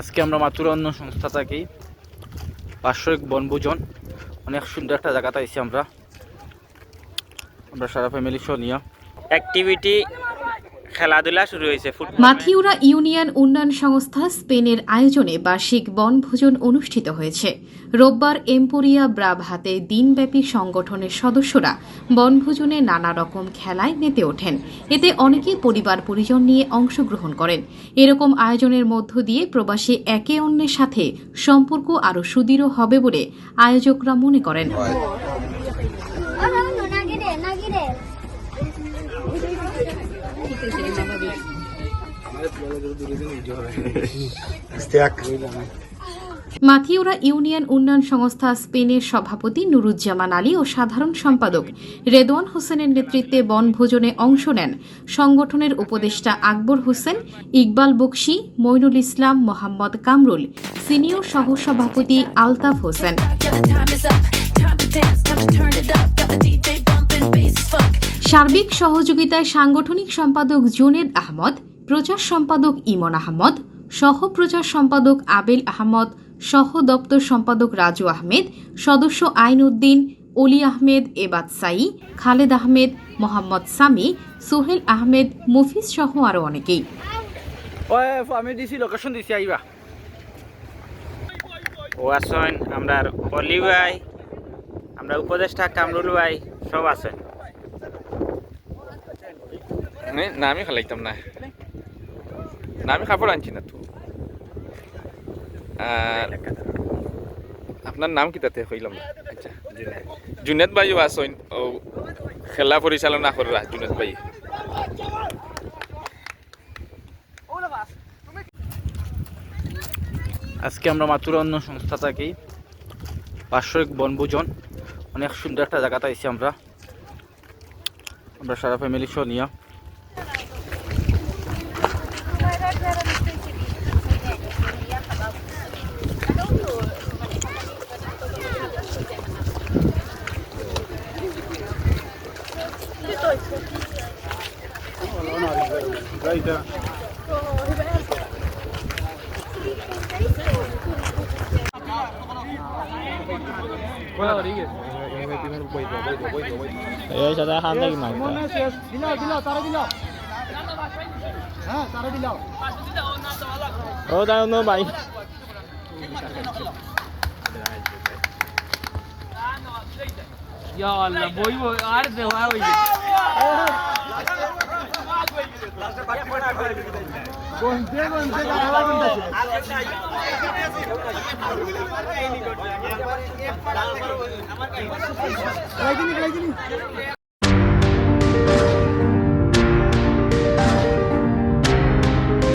আজকে আমরা মাতুরা অন্য সংস্থা থাকি। বার্ষিক বনভোজন। অনেক সুন্দর একটা জায়গাতে আইছি আমরা। আমরা সারা ফ্যামিলি সহ নিয়ে। অ্যাক্টিভিটি খেলাধুলা শুরু হয়েছে মাথিউরা ইউনিয়ন উন্নয়ন সংস্থা স্পেনের আয়োজনে বার্ষিক বনভোজন অনুষ্ঠিত হয়েছে। রোববার এম্পোরিয়া ব্রাভাতে দিনব্যাপী সংগঠনের সদস্যরা বনভোজনে নানা রকম খেলায় মেতে ওঠেন। এতে অনেকেই পরিবার পরিজন নিয়ে অংশগ্রহণ করেন। এরকম আয়োজনের মধ্য দিয়ে প্রবাসী একে অন্যের সাথে সম্পর্ক আরও সুদৃঢ় হবে বলে আয়োজকরা মনে করেন। মাথিউরা ইউনিয়ন উন্নয়ন সংস্থা স্পেনের সভাপতি নুরুজ্জামান আলী ও সাধারণ সম্পাদক রেদওয়ান হোসেনের নেতৃত্বে বনভোজনে অংশ নেন সংগঠনের উপদেষ্টা আকবর হোসেন, ইকবাল বকশি মইনুল ইসলাম, মোহাম্মদ কামরুল, সিনিয়র সহসভাপতি আলতাফ হোসেন. সার্বিক সহযোগিতায় সাংগঠনিক সম্পাদক জুনেদ আহমদ প্রচার সম্পাদক ইমন আহমদ সহ প্রচার সম্পাদক আবেল আহমদ সহ দপ্তর সম্পাদক রাজু আহমেদ সদস্য আইন উদ্দিন অলি আহমেদ এবাদ সাই খালেদ আহমেদ মোহাম্মদ সামি সোহেল আহমেদ মুফিজ সহ আরও অনেকেই। আমি দিছি লোকেশন দিছি আইবা। ও আসেন আমরা অলি ভাই আমরা উপদেষ্টা কামরুল ভাই সব আছেন। নে- না আমি খালাইতাম না। না, আমি কাপড় আনছি না তো। আর আপনার নাম কি তাতে কইলাম না আচ্ছা জুনেদ। ভাইও আসইন ও খেলা পরিচালনা করা জুনেদ ভাই। আজকে আমরা মাতুরা অন্য সংস্থা থাকি। বার্ষিক বনভোজন। অনেক সুন্দর একটা জায়গাতে আমরা। আমরা সারা ফ্যামিলি সহ নিয়ে। right there. এই সাথে হাত নাকি মাই দিলাও দিলাও তারা দিলাও হ্যাঁ তারা দিলাও ও দাও নো ভাই ইয়া আল্লাহ বই বই আর দেওয়া হইছে রাইদিনী রাইদিনী